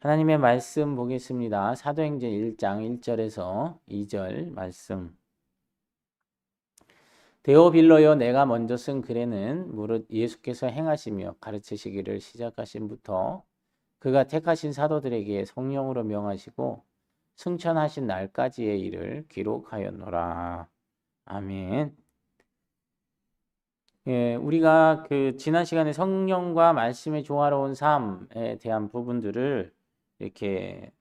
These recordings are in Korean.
하나님의 말씀 보겠습니다. 사도행전 1장 1절에서 2절 말씀. 데오빌로여 내가 먼저 쓴 글에는 무릇 예수께서 행하시며 가르치시기를 시작하신부터 그가 택하신 사도들에게 성령으로 명하시고 승천하신 날까지의 일을 기록하였노라. 아멘. 예, 우리가 그 지난 시간에 성령과 말씀의 조화로운 삶에 대한 부분들을 이렇게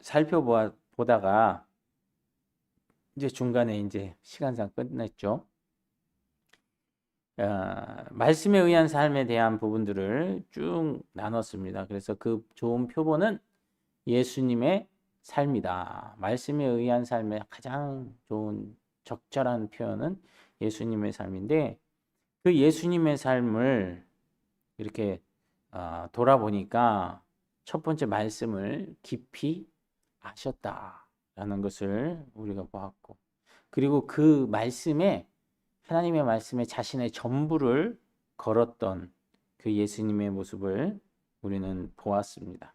살펴보다가 이제 중간에 이제 시간상 끝냈죠. 어, 말씀에 의한 삶에 대한 부분들을 쭉 나눴습니다. 그래서 그 좋은 표본은 예수님의 삶이다. 말씀에 의한 삶의 가장 좋은 적절한 표현은 예수님의 삶인데 그 예수님의 삶을 이렇게 어, 돌아보니까 첫 번째 말씀을 깊이 아셨다라는 것을 우리가 보았고 그리고 그 말씀에 하나님의 말씀에 자신의 전부를 걸었던 그 예수님의 모습을 우리는 보았습니다.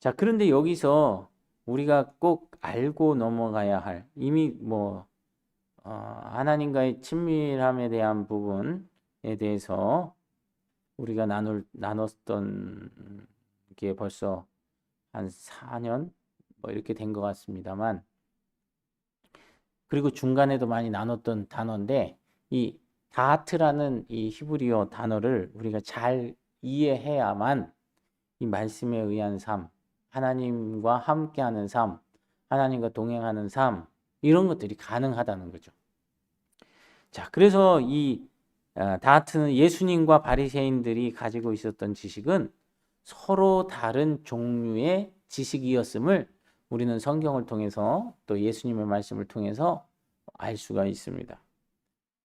자, 그런데 여기서 우리가 꼭 알고 넘어가야 할 이미 뭐 어, 하나님과의 친밀함에 대한 부분에 대해서 우리가 나눌 나눴던 게 벌써 한 4년 뭐 이렇게 된 것 같습니다만 그리고 중간에도 많이 나눴던 단어인데 이 다트라는 이 히브리어 단어를 우리가 잘 이해해야만 이 말씀에 의한 삶, 하나님과 함께하는 삶, 하나님과 동행하는 삶 이런 것들이 가능하다는 거죠. 자, 그래서 이 어, 다트는 예수님과 바리새인들이 가지고 있었던 지식은 서로 다른 종류의 지식이었음을 우리는 성경을 통해서 또 예수님의 말씀을 통해서 알 수가 있습니다.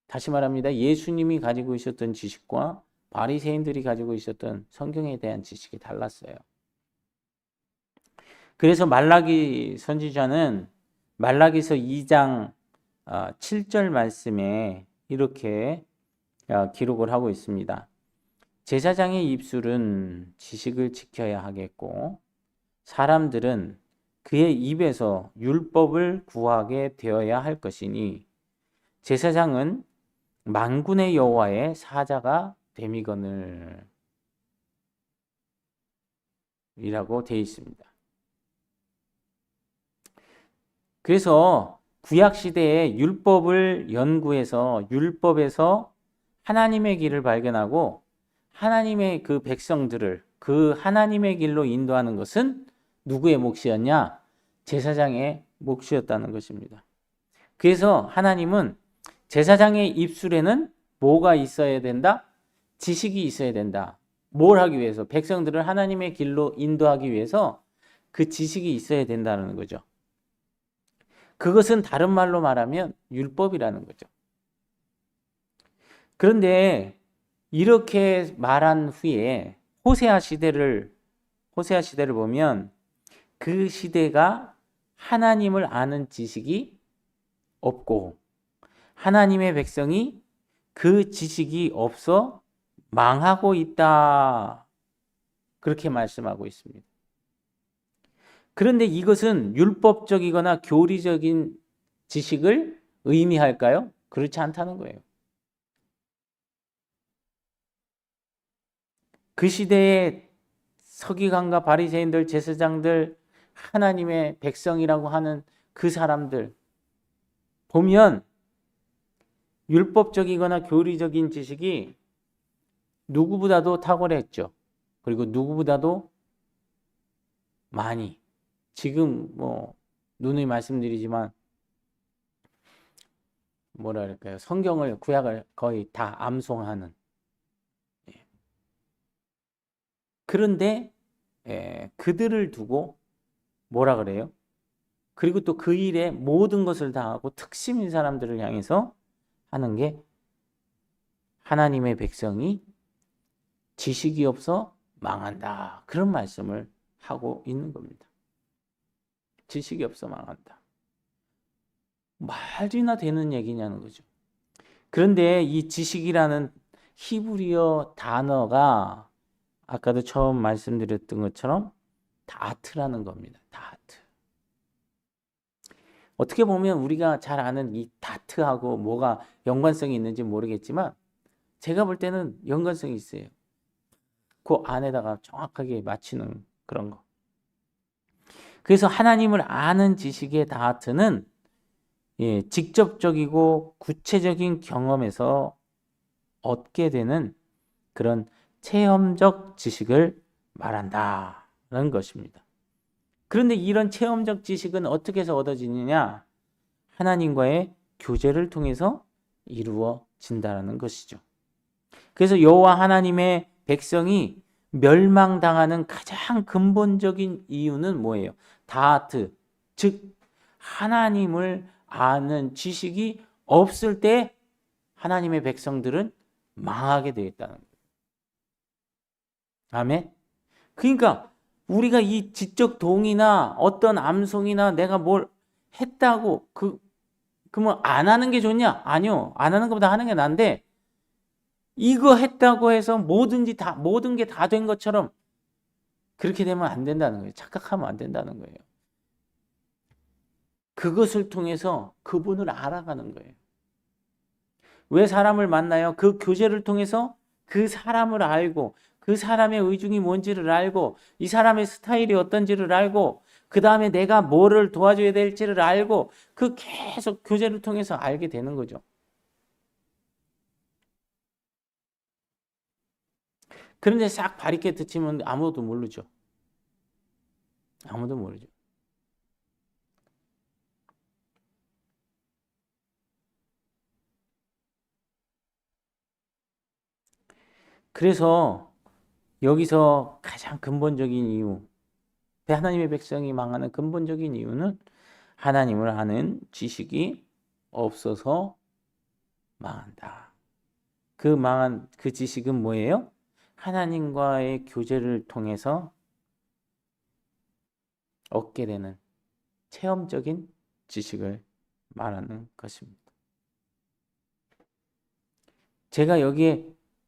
다시 말합니다. 예수님이 가지고 있었던 지식과 바리새인들이 가지고 있었던 성경에 대한 지식이 달랐어요. 그래서 말라기 선지자는 말라기서 2장 7절 어, 말씀에 이렇게 어, 기록을 하고 있습니다. 제사장의 입술은 지식을 지켜야 하겠고 사람들은 그의 입에서 율법을 구하게 되어야 할 것이니 제사장은 만군의 여호와의 사자가 됨이거늘 이라고 되어 있습니다. 그래서 구약 시대에 율법을 연구해서 율법에서 하나님의 길을 발견하고 하나님의 그 백성들을 그 하나님의 길로 인도하는 것은 누구의 몫이었냐? 제사장의 몫이었다는 것입니다. 그래서 하나님은 제사장의 입술에는 뭐가 있어야 된다? 지식이 있어야 된다. 뭘 하기 위해서? 백성들을 하나님의 길로 인도하기 위해서 그 지식이 있어야 된다는 거죠. 그것은 다른 말로 말하면 율법이라는 거죠. 그런데 이렇게 말한 후에 호세아 시대를 호세아 시대를 보면 그 시대가 하나님을 아는 지식이 없고 하나님의 백성이 그 지식이 없어 망하고 있다. 그렇게 말씀하고 있습니다. 그런데 이것은 율법적이거나 교리적인 지식을 의미할까요? 그렇지 않다는 거예요. 그 시대의 서기관과 바리새인들, 제사장들, 하나님의 백성이라고 하는 그 사람들 보면 율법적이거나 교리적인 지식이 누구보다도 탁월했죠. 그리고 누구보다도 많이 지금 뭐 누누이 말씀드리지만 뭐랄까요 성경을 구약을 거의 다 암송하는 예. 그런데 예, 그들을 두고 뭐라 그래요? 그리고 또 그 일에 모든 것을 다하고 특심인 사람들을 향해서 하는 게 하나님의 백성이 지식이 없어 망한다. 그런 말씀을 하고 있는 겁니다. 지식이 없어 망한다. 말이나 되는 얘기냐는 거죠. 그런데 이 지식이라는 히브리어 단어가 아까도 처음 말씀드렸던 것처럼 다트라는 겁니다. 다트. 어떻게 보면 우리가 잘 아는 이 다트하고 뭐가 연관성이 있는지 모르겠지만 제가 볼 때는 연관성이 있어요. 그 안에다가 정확하게 맞추는 그런 거. 그래서 하나님을 아는 지식의 다트는 예, 직접적이고 구체적인 경험에서 얻게 되는 그런 체험적 지식을 말한다는 것입니다. 그런데 이런 체험적 지식은 어떻게 해서 얻어지느냐? 하나님과의 교제를 통해서 이루어진다는 것이죠. 그래서 여호와 하나님의 백성이 멸망당하는 가장 근본적인 이유는 뭐예요? 다트, 즉 하나님을 아는 지식이 없을 때 하나님의 백성들은 망하게 되었다는 거예요. 아멘. 그러니까 우리가 이 지적 동의나 어떤 암송이나 내가 뭘 했다고 그 그러면 안 하는 게 좋냐? 아니요. 안 하는 것보다 하는 게 난데 이거 했다고 해서 뭐든지 다 모든 게 다 된 것처럼 그렇게 되면 안 된다는 거예요. 착각하면 안 된다는 거예요. 그것을 통해서 그분을 알아가는 거예요. 왜 사람을 만나요? 그 교제를 통해서 그 사람을 알고 그 사람의 의중이 뭔지를 알고 이 사람의 스타일이 어떤지를 알고 그 다음에 내가 뭐를 도와줘야 될지를 알고 그 계속 교제를 통해서 알게 되는 거죠. 그런데 싹 바리게 듣지면 아무도 모르죠. 아무도 모르죠. 그래서 여기서 가장 근본적인 이유, 하나님의 백성이 망하는 근본적인 이유는 하나님을 아는 지식이 없어서 망한다. 그 망한 그 지식은 뭐예요? 하나님과의 교제를 통해서 얻게 되는 체험적인 지식을 말하는 것입니다. 제가 여기에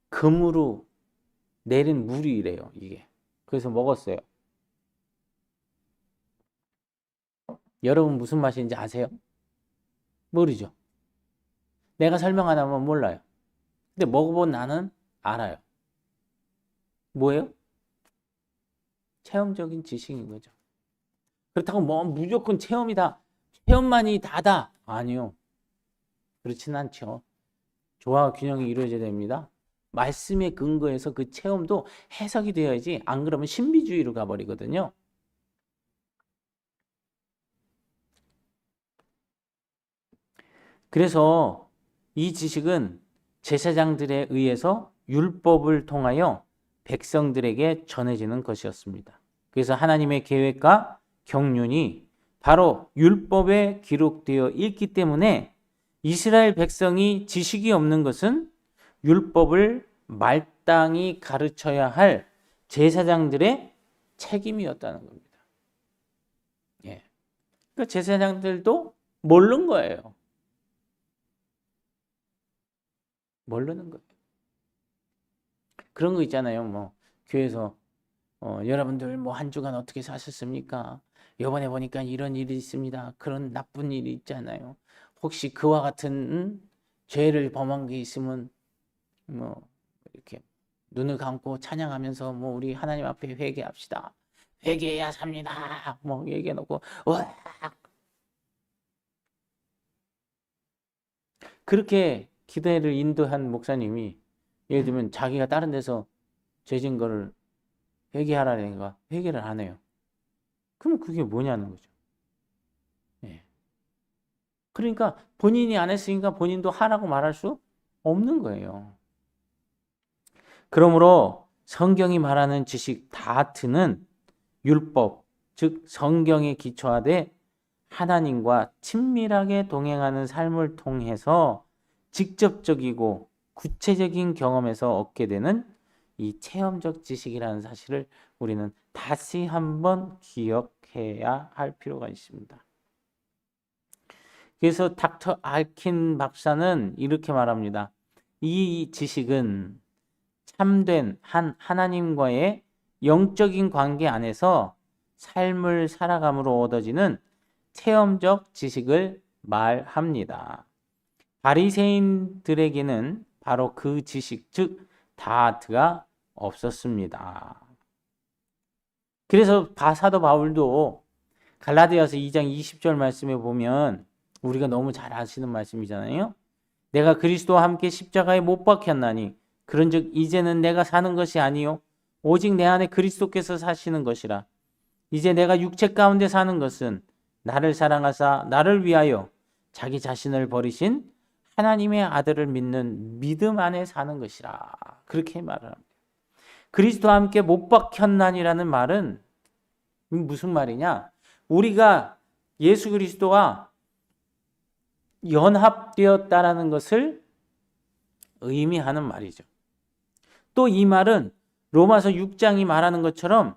금으로 내린 물이래요, 이게. 그래서 먹었어요. 여러분 무슨 맛인지 아세요? 모르죠. 내가 설명 안 하면 몰라요. 근데 먹어본 나는 알아요. 뭐예요? 체험적인 지식인 거죠. 그렇다고 뭐 무조건 체험이다. 체험만이 다다. 아니요. 그렇진 않죠. 조화 균형이 이루어져야 됩니다. 말씀에 근거해서 그 체험도 해석이 되어야지 안 그러면 신비주의로 가버리거든요. 그래서 이 지식은 제사장들에 의해서 율법을 통하여 백성들에게 전해지는 것이었습니다. 그래서 하나님의 계획과 경륜이 바로 율법에 기록되어 있기 때문에 이스라엘 백성이 지식이 없는 것은 율법을 말땅히 가르쳐야 할 제사장들의 책임이었다는 겁니다. 예. 그러니까 제사장들도 모르는 거예요. 모르는 거예요. 그런 거 있잖아요. 뭐 교회에서 어, 여러분들 뭐 한 주간 어떻게 사셨습니까? 이번에 보니까 이런 일이 있습니다. 그런 나쁜 일이 있잖아요. 혹시 그와 같은 음? 죄를 범한 게 있으면 뭐 이렇게 눈을 감고 찬양하면서 뭐 우리 하나님 앞에 회개합시다. 회개해야 삽니다. 뭐 얘기해 놓고 와 그렇게 기도를 인도한 목사님이 예를 들면 자기가 다른 데서 죄진 거를 회개하라니까 회개를 안 해요. 그럼 그게 뭐냐는 거죠. 예. 그러니까 본인이 안 했으니까 본인도 하라고 말할 수 없는 거예요. 그러므로 성경이 말하는 지식 다트는 율법, 즉 성경에 기초하되 하나님과 친밀하게 동행하는 삶을 통해서 직접적이고 구체적인 경험에서 얻게 되는 이 체험적 지식이라는 사실을 우리는 다시 한번 기억해야 할 필요가 있습니다. 그래서 닥터 알킨 박사는 이렇게 말합니다. 이 지식은 참된 한 하나님과의 영적인 관계 안에서 삶을 살아감으로 얻어지는 체험적 지식을 말합니다. 바리새인들에게는 바로 그 지식 즉 다트가 없었습니다. 그래서 사도 바울도 갈라디아서 2장 20절 말씀에 보면 우리가 너무 잘 아시는 말씀이잖아요. 내가 그리스도와 함께 십자가에 못 박혔나니 그런즉 이제는 내가 사는 것이 아니요 오직 내 안에 그리스도께서 사시는 것이라. 이제 내가 육체 가운데 사는 것은 나를 사랑하사 나를 위하여 자기 자신을 버리신 하나님의 아들을 믿는 믿음 안에 사는 것이라. 그렇게 말을 합니다. 그리스도와 함께 못 박혔나니라는 말은 무슨 말이냐? 우리가 예수 그리스도와 연합되었다라는 것을 의미하는 말이죠. 또 이 말은 로마서 6장이 말하는 것처럼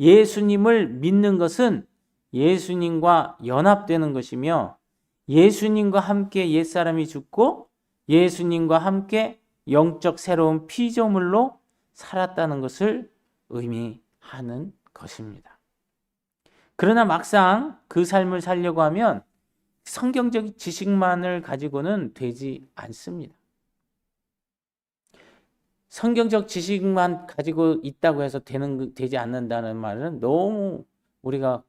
예수님을 믿는 것은 예수님과 연합되는 것이며 예수님과 함께 옛사람이 죽고 예수님과 함께 영적 새로운 피조물로 살았다는 것을 의미하는 것입니다. 그러나 막상 그 삶을 살려고 하면 성경적 지식만을 가지고는 되지 않습니다. 성경적 지식만 가지고 있다고 해서 되는 되지 않는다는 말은 너무 우리가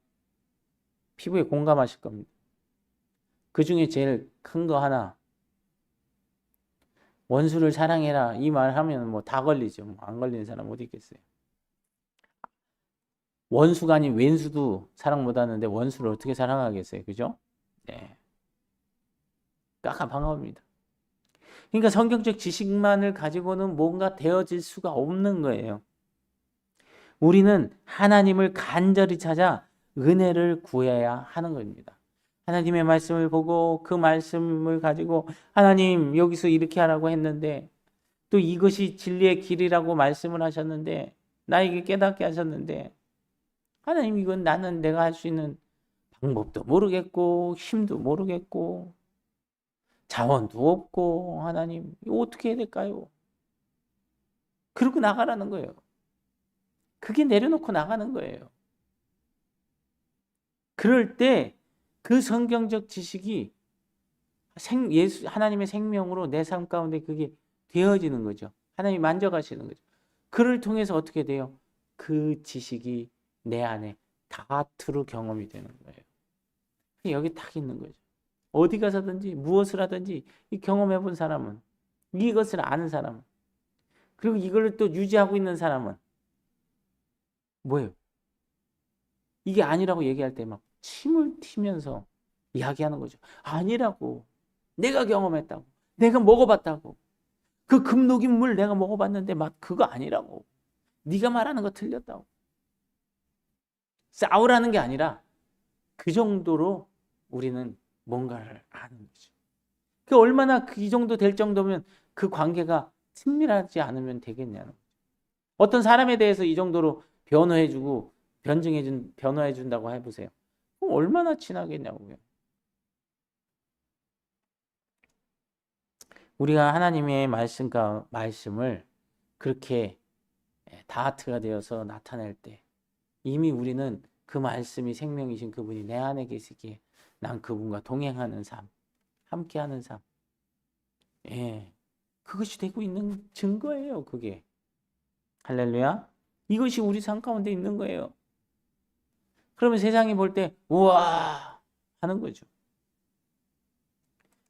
피부에 공감하실 겁니다. 그 중에 제일 큰 거 하나 원수를 사랑해라 이 말 하면 뭐 다 걸리죠. 뭐 안 걸리는 사람 어디 있겠어요. 원수가 아닌 왼수도 사랑 못 하는데 원수를 어떻게 사랑하겠어요. 그죠? 네. 깝깝한 겁니다. 그러니까 성경적 지식만을 가지고는 뭔가 되어질 수가 없는 거예요. 우리는 하나님을 간절히 찾아 은혜를 구해야 하는 겁니다. 하나님의 말씀을 보고 그 말씀을 가지고 하나님 여기서 이렇게 하라고 했는데 또 이것이 진리의 길이라고 말씀을 하셨는데 나에게 깨닫게 하셨는데 하나님 이건 나는 내가 할 수 있는 방법도 모르겠고 힘도 모르겠고 자원도 없고 하나님 어떻게 해야 될까요? 그러고 나가라는 거예요. 그게 내려놓고 나가는 거예요. 그럴 때 그 성경적 지식이 생, 예수, 하나님의 생명으로 내 삶 가운데 그게 되어지는 거죠. 하나님이 만져가시는 거죠. 그를 통해서 어떻게 돼요? 그 지식이 내 안에 다트로 경험이 되는 거예요. 여기 딱 있는 거죠. 어디 가서든지 무엇을 하든지 이 경험해 본 사람은 이것을 아는 사람은 그리고 이걸 또 유지하고 있는 사람은 뭐예요? 이게 아니라고 얘기할 때 막 침을 튀면서 이야기하는 거죠. 아니라고. 내가 경험했다고. 내가 먹어봤다고. 그 금녹인 물 내가 먹어봤는데 맛 그거 아니라고. 네가 말하는 거 틀렸다고. 싸우라는 게 아니라 그 정도로 우리는 뭔가를 아는 거죠. 그 얼마나 그이 정도 될 정도면 그 관계가 친밀하지 않으면 되겠냐는 거죠. 어떤 사람에 대해서 이 정도로 변호해주고 변증해준 변호해준다고 해보세요. 그럼 얼마나 친하겠냐고요. 우리가 하나님의 말씀과 말씀을 그렇게 다하트가 되어서 나타낼 때 이미 우리는 그 말씀이 생명이신 그분이 내 안에 계시기에 난 그분과 동행하는 삶, 함께하는 삶. 예. 그것이 되고 있는 증거예요, 그게. 할렐루야. 이것이 우리 삶 가운데 있는 거예요. 그러면 세상이 볼 때, 우와! 하는 거죠.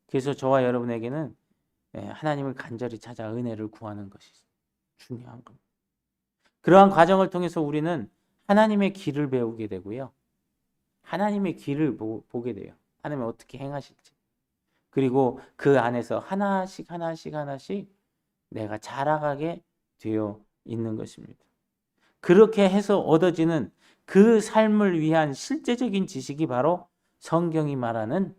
그래서 저와 여러분에게는 예, 하나님을 간절히 찾아 은혜를 구하는 것이 중요한 겁니다. 그러한 과정을 통해서 우리는 하나님의 길을 배우게 되고요. 하나님의 길을 보, 게 돼요. 하나님 어떻게 행하실지. 그리고 그 안에서 하나씩 하나씩 하나씩 내가 자라가게 되어 있는 것입니다. 그렇게 해서 얻어지는 그 삶을 위한 실제적인 지식이 바로 성경이 말하는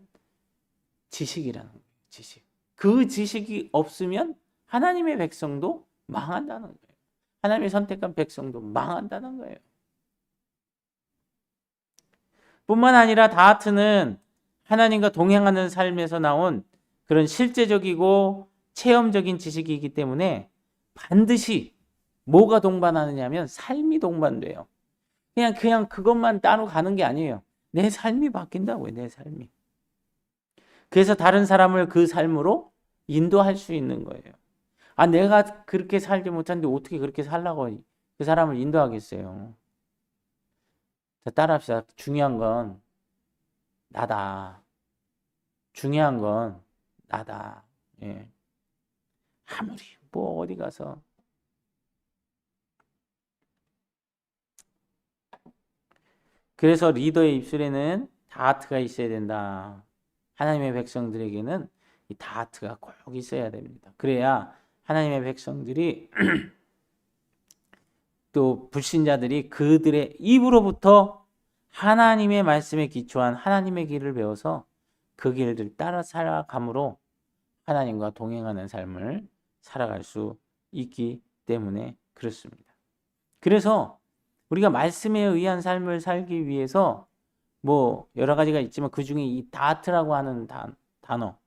지식이라는 거예요. 지식. 그 지식이 없으면 하나님의 백성도 망한다는 거예요. 하나님의 선택한 백성도 망한다는 거예요. 뿐만 아니라 다하트는 하나님과 동행하는 삶에서 나온 그런 실제적이고 체험적인 지식이기 때문에 반드시 뭐가 동반하느냐면 삶이 동반돼요. 그냥 그냥 그것만 따로 가는 게 아니에요. 내 삶이 바뀐다고요. 내 삶이. 그래서 다른 사람을 그 삶으로 인도할 수 있는 거예요. 아 내가 그렇게 살지 못하는데 어떻게 그렇게 살라고 그 사람을 인도하겠어요. 자, 따라합시다. 중요한 건 나다. 중요한 건 나다. 예. 아무리 뭐 어디 가서 그래서 리더의 입술에는 다하트가 있어야 된다. 하나님의 백성들에게는 이 다하트가 꼭 있어야 됩니다. 그래야 하나님의 백성들이 또 불신자들이 그들의 입으로부터 하나님의 말씀에 기초한 하나님의 길을 배워서 그 길을 따라 살아감으로 하나님과 동행하는 삶을 살아갈 수 있기 때문에 그렇습니다. 그래서 우리가 말씀에 의한 삶을 살기 위해서 뭐 여러 가지가 있지만 그 중에 이 다트라고 하는 단, 단어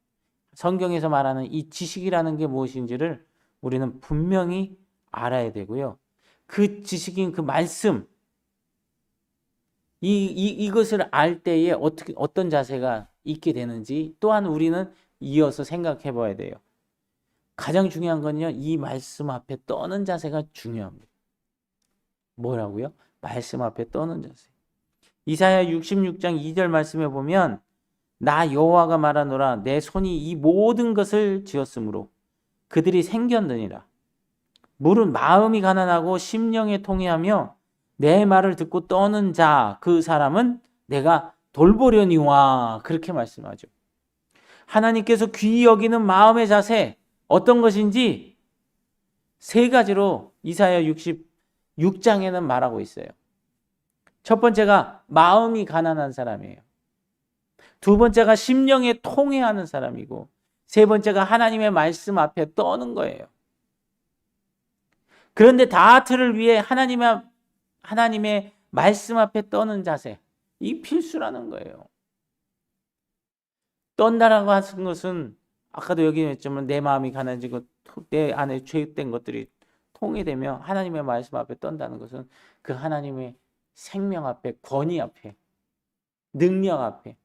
성경에서 말하는 이 지식이라는 게 무엇인지를 우리는 분명히 알아야 되고요. 그 지식인 그 말씀 이, 이 이것을 알 때에 어떻게 어떤 자세가 있게 되는지 또한 우리는 이어서 생각해 봐야 돼요. 가장 중요한 건요. 이 말씀 앞에 떠는 자세가 중요합니다. 뭐라고요? 말씀 앞에 떠는 자세. 이사야 66장 2절 말씀에 보면 나 여호와가 말하노라 내 손이 이 모든 것을 지었으므로 그들이 생겼느니라. 물은 마음이 가난하고 심령에 통해하며 내 말을 듣고 떠는 자 그 사람은 내가 돌보려니와 그렇게 말씀하죠. 하나님께서 귀히 여기는 마음의 자세 어떤 것인지 세 가지로 이사야 66장에는 말하고 있어요. 첫 번째가 마음이 가난한 사람이에요. 두 번째가 심령에 통해하는 사람이고 세 번째가 하나님의 말씀 앞에 떠는 거예요. 그런데 다하트를 위해 하나님의 하나님의 말씀 앞에 떠는 자세 이 필수라는 거예요. 떤다라고 하는 것은 아까도 여기 했지만 내 마음이 가난해지고 내 안에 죄된 것들이 통해되며 하나님의 말씀 앞에 떤다는 것은 그 하나님의 생명 앞에 권위 앞에 능력 앞에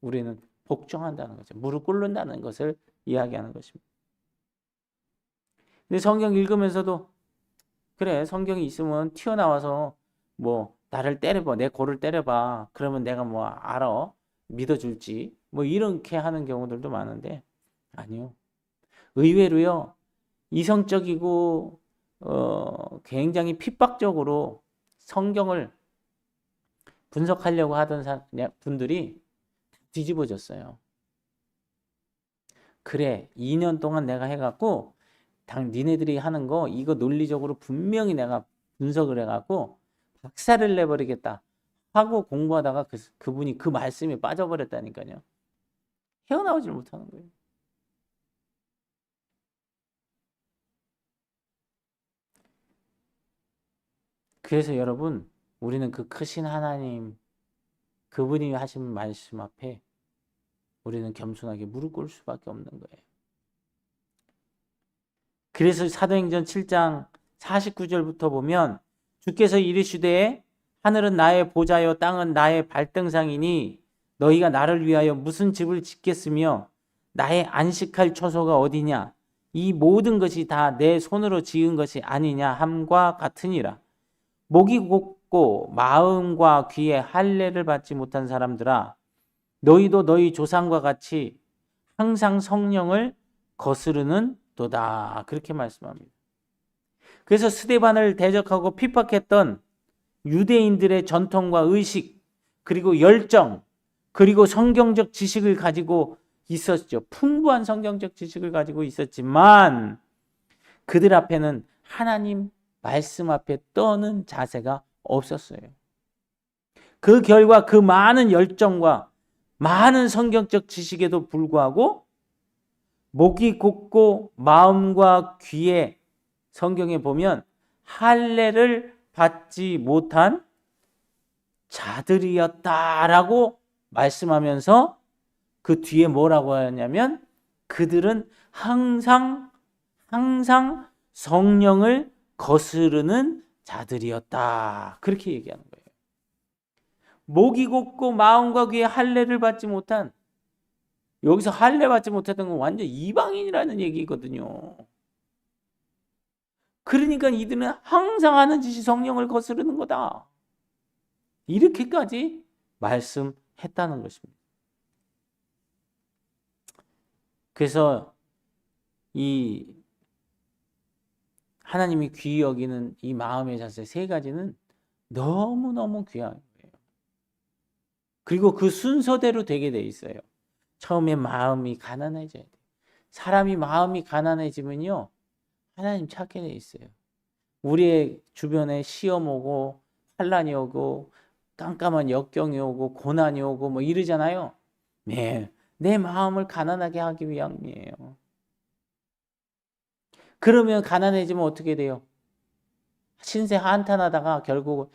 우리는 복종한다는 거죠. 무릎 꿇는다는 것을 이야기하는 것입니다. 근데 성경 읽으면서도 그래 성경이 있으면 튀어나와서 뭐 나를 때려봐 내 골을 때려봐. 그러면 내가 뭐 알아? 믿어줄지? 뭐 이렇게 하는 경우들도 많은데 아니요. 의외로요 이성적이고 어 굉장히 핍박적으로 성경을 분석하려고 하던 사, 분들이 뒤집어졌어요. 그래 2년 동안 내가 해갖고 당 니네들이 하는 거 이거 논리적으로 분명히 내가 분석을 해갖고 박살을 내버리겠다 하고 공부하다가 그, 그분이 그 말씀에 빠져버렸다니까요. 헤어나오질 못하는 거예요. 그래서 여러분 우리는 그 크신 하나님 그분이 하신 말씀 앞에 우리는 겸손하게 무릎 꿇을 수밖에 없는 거예요. 그래서 사도행전 7장 49절부터 보면 주께서 이르시되 하늘은 나의 보좌요 땅은 나의 발등상이니 너희가 나를 위하여 무슨 집을 짓겠으며 나의 안식할 처소가 어디냐? 이 모든 것이 다 내 손으로 지은 것이 아니냐 함과 같으니라. 목이 곱고 마음과 귀에 할례를 받지 못한 사람들아 너희도 너희 조상과 같이 항상 성령을 거스르는 도다 그렇게 말씀합니다. 그래서 스데반을 대적하고 핍박했던 유대인들의 전통과 의식 그리고 열정 그리고 성경적 지식을 가지고 있었죠. 풍부한 성경적 지식을 가지고 있었지만 그들 앞에는 하나님 말씀 앞에 떠는 자세가 없었어요. 그 결과 그 많은 열정과 많은 성경적 지식에도 불구하고 목이 곧고 마음과 귀에 성경에 보면 할례를 받지 못한 자들이었다라고 말씀하면서 그 뒤에 뭐라고 하냐면 그들은 항상 항상 성령을 거스르는 자들이었다. 그렇게 얘기하는 거예요. 목이 곱고 마음과 귀에 할례를 받지 못한 여기서 할례 받지 못했던 건 완전 이방인이라는 얘기거든요. 그러니까 이들은 항상 하는 짓이 성령을 거스르는 거다. 이렇게까지 말씀했다는 것입니다. 그래서 이 하나님이 귀히 여기는 이 마음의 자세 세 가지는 너무너무 귀한 거예요. 그리고 그 순서대로 되게 돼 있어요. 처음에 마음이 가난해져야 돼. 사람이 마음이 가난해지면요. 하나님 찾게 돼 있어요. 우리의 주변에 시험 오고 환란이 오고 깜깜한 역경이 오고 고난이 오고 뭐 이러잖아요. 네. 내 마음을 가난하게 하기 위함이에요. 그러면 가난해지면 어떻게 돼요? 신세 한탄하다가 결국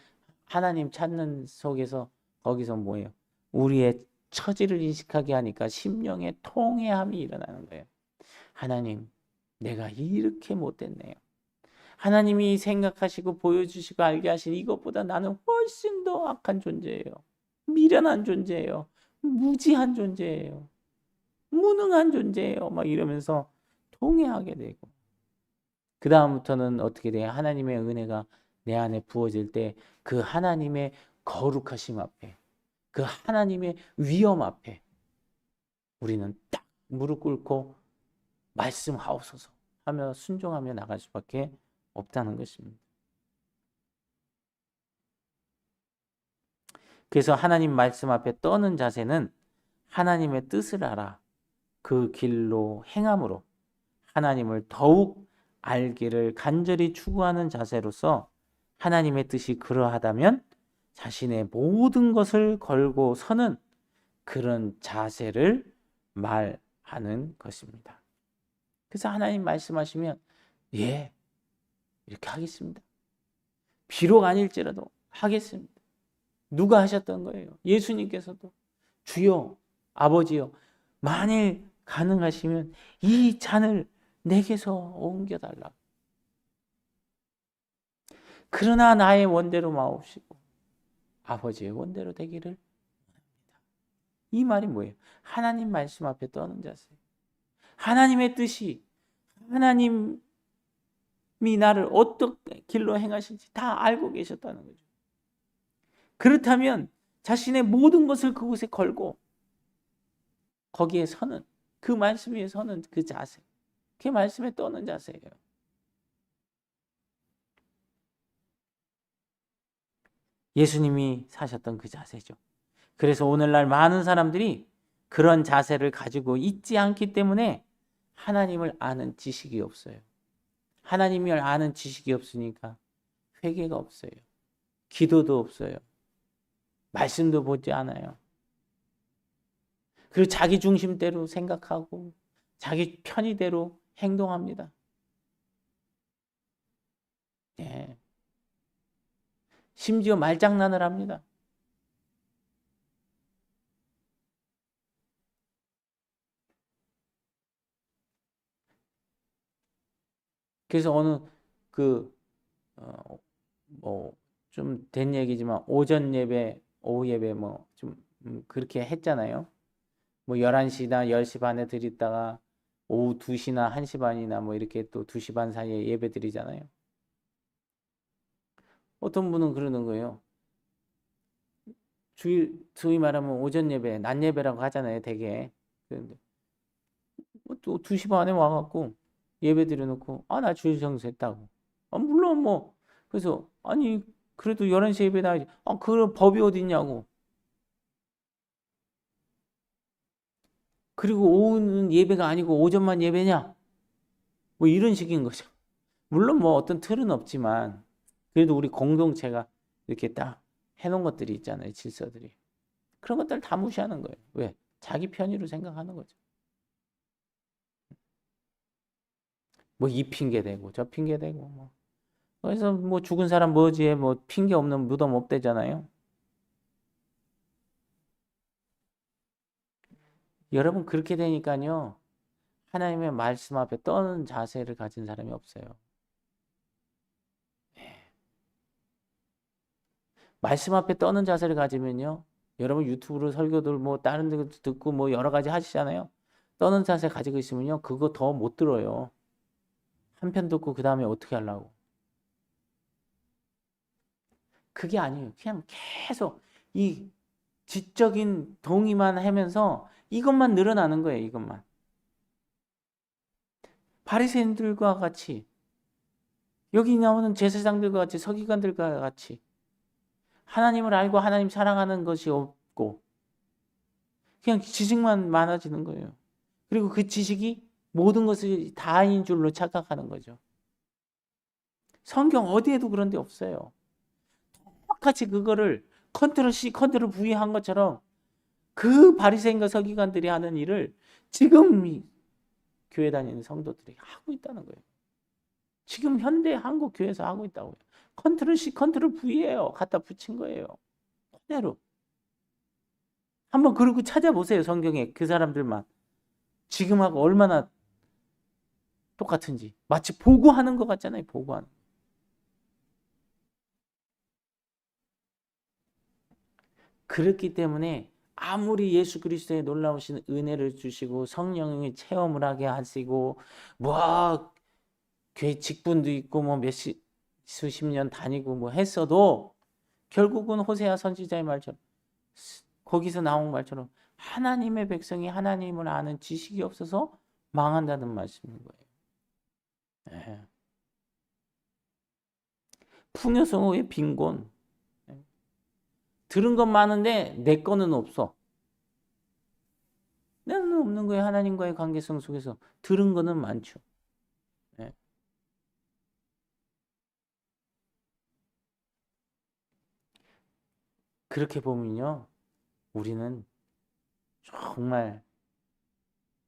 하나님 찾는 속에서 거기서 뭐예요? 우리의 처지를 인식하게 하니까 심령의 통회함이 일어나는 거예요. 하나님, 내가 이렇게 못됐네요. 하나님이 생각하시고 보여주시고 알게 하신 이것보다 나는 훨씬 더 악한 존재예요. 미련한 존재예요. 무지한 존재예요. 무능한 존재예요. 막 이러면서 통회하게 되고. 그 다음부터는 어떻게 돼요? 하나님의 은혜가 내 안에 부어질 때 그 하나님의 거룩하심 앞에, 그 하나님의 위엄 앞에 우리는 딱 무릎 꿇고 말씀하옵소서 하며 순종하며 나갈 수밖에 없다는 것입니다. 그래서 하나님 말씀 앞에 떠는 자세는 하나님의 뜻을 알아 그 길로 행함으로 하나님을 더욱 알기를 간절히 추구하는 자세로서 하나님의 뜻이 그러하다면 자신의 모든 것을 걸고 서는 그런 자세를 말하는 것입니다. 그래서 하나님 말씀하시면 예 이렇게 하겠습니다. 비록 아닐지라도 하겠습니다. 누가 하셨던 거예요? 예수님께서도 주여 아버지여 만일 가능하시면 이 잔을 내게서 옮겨달라. 그러나 나의 원대로 마옵시고 아버지의 원대로 되기를 원합니다. 이 말이 뭐예요? 하나님 말씀 앞에 떠는 자세. 하나님의 뜻이 하나님이 나를 어떻게 길로 행하실지 다 알고 계셨다는 거죠. 그렇다면 자신의 모든 것을 그곳에 걸고 거기에 서는 그 말씀 위에 서는 그 자세. 그 말씀에 떠는 자세예요. 예수님이 사셨던 그 자세죠. 그래서 오늘날 많은 사람들이 그런 자세를 가지고 있지 않기 때문에 하나님을 아는 지식이 없어요. 하나님을 아는 지식이 없으니까 회개가 없어요. 기도도 없어요. 말씀도 보지 않아요. 그리고 자기 중심대로 생각하고 자기 편의대로 행동합니다. 네. 심지어 말장난을 합니다. 그래서 어느 그, 어, 뭐, 좀 된 얘기지만 오전 예배, 오후 예배 뭐좀 음, 그렇게 했잖아요. 뭐 11시나 10시 반에 드리다가 오후 2시나 1시 반이나 뭐 이렇게 또 2시 반 사이에 예배 드리잖아요. 어떤 분은 그러는 거예요. 주일, 소위 말하면 오전 예배, 낮 예배라고 하잖아요, 대개. 그런데 뭐또 2시 반에 와갖고 예배 드려놓고, 아, 나 주일 성수했다고. 아, 물론 뭐, 그래서, 아니, 그래도 11시 예배 나야지. 아, 그런 법이 어딨냐고. 그리고 오후는 예배가 아니고 오전만 예배냐? 뭐 이런 식인 거죠. 물론 뭐 어떤 틀은 없지만 그래도 우리 공동체가 이렇게 딱 해놓은 것들이 있잖아요. 질서들이. 그런 것들 다 무시하는 거예요. 왜? 자기 편의로 생각하는 거죠. 뭐 이 핑계 대고 저 핑계 대고 뭐. 그래서 뭐 죽은 사람 뭐지에 뭐 핑계 없는 무덤 없대잖아요. 여러분 그렇게 되니까요. 하나님의 말씀 앞에 떠는 자세를 가진 사람이 없어요. 말씀 앞에 떠는 자세를 가지면요. 여러분 유튜브로 설교들 뭐 다른 데 듣고 뭐 여러 가지 하시잖아요. 떠는 자세 가지고 있으면요. 그거 더 못 들어요. 한 편 듣고 그 다음에 어떻게 하려고. 그게 아니에요. 그냥 계속 이 지적인 동의만 하면서 이것만 늘어나는 거예요. 이것만. 바리새인들과 같이 여기 나오는 제사장들과 같이 서기관들과 같이 하나님을 알고 하나님 사랑하는 것이 없고 그냥 지식만 많아지는 거예요. 그리고 그 지식이 모든 것을 다인 줄로 착각하는 거죠. 성경 어디에도 그런 데 없어요. 똑같이 그거를 컨트롤 C, 컨트롤 V 한 것처럼 그 바리새인과 서기관들이 하는 일을 지금 이 교회 다니는 성도들이 하고 있다는 거예요. 지금 현대 한국 교회에서 하고 있다고요. 컨트롤 C, 컨트롤 V예요. 갖다 붙인 거예요. 그대로. 한번 그러고 찾아보세요. 성경에 그 사람들만. 지금하고 얼마나 똑같은지. 마치 보고하는 것 같잖아요. 보고하는. 그렇기 때문에 아무리 예수 그리스도의 놀라우신 은혜를 주시고 성령의 체험을 하게 하시고 뭐 교회 직분도 있고 뭐 몇십 수십 년 다니고 뭐 했어도 결국은 호세아 선지자의 말처럼 거기서 나온 말처럼 하나님의 백성이 하나님을 아는 지식이 없어서 망한다는 말씀인 거예요. 네. 풍요성의 빈곤. 네. 들은 건 많은데 내 거는 없어. 내는 없는 거예요. 하나님과의 관계성 속에서 들은 거는 많죠. 그렇게 보면요. 우리는 정말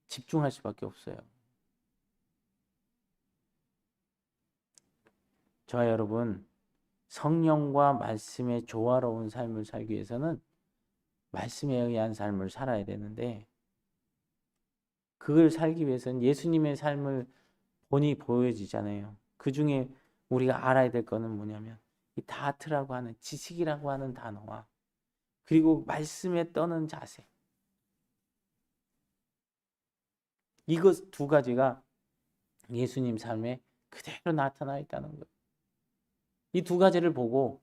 집중할 수밖에 없어요. 저와 여러분, 성령과 말씀의 조화로운 삶을 살기 위해서는 말씀에 의한 삶을 살아야 되는데, 그걸 살기 위해서는 예수님의 삶을 본이 보여지잖아요. 그 중에 우리가 알아야 될 거는 뭐냐면, 이 다트라고 하는 지식이라고 하는 단어와 그리고 말씀에 떠는 자세. 이것 두 가지가 예수님 삶에 그대로 나타나 있다는 거예요. 이 두 가지를 보고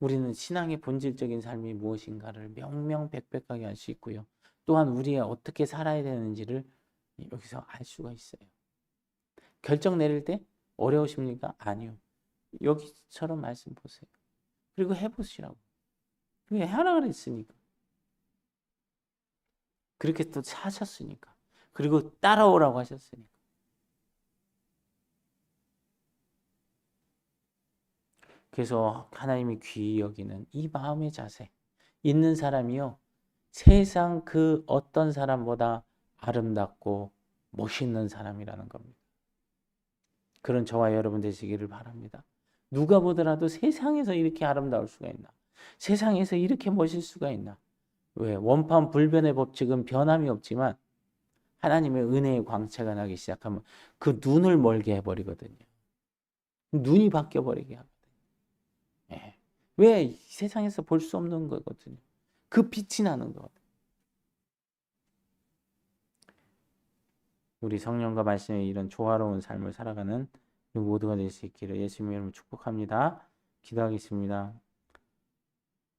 우리는 신앙의 본질적인 삶이 무엇인가를 명명백백하게 알 수 있고요. 또한 우리가 어떻게 살아야 되는지를 여기서 알 수가 있어요. 결정 내릴 때 어려우십니까? 아니요. 여기처럼 말씀 보세요. 그리고 해보시라고. 그게 하라 그랬으니까. 그렇게 또 사셨으니까. 그리고 따라오라고 하셨으니까. 그래서 하나님이 귀히 여기는 이 마음의 자세 있는 사람이요. 세상 그 어떤 사람보다 아름답고 멋있는 사람이라는 겁니다. 그런 저와 여러분 되시기를 바랍니다. 누가 보더라도 세상에서 이렇게 아름다울 수가 있나? 세상에서 이렇게 멋일 수가 있나? 왜? 원판 불변의 법칙은 변함이 없지만 하나님의 은혜의 광채가 나기 시작하면 그 눈을 멀게 해버리거든요. 눈이 바뀌어버리게 하거든요. 예. 왜? 세상에서 볼 수 없는 거거든요. 그 빛이 나는 거거든요. 우리 성령과 말씀의 이런 조화로운 삶을 살아가는 모두가 될 수 있기를 예수님의 이름으로 축복합니다. 기도하겠습니다.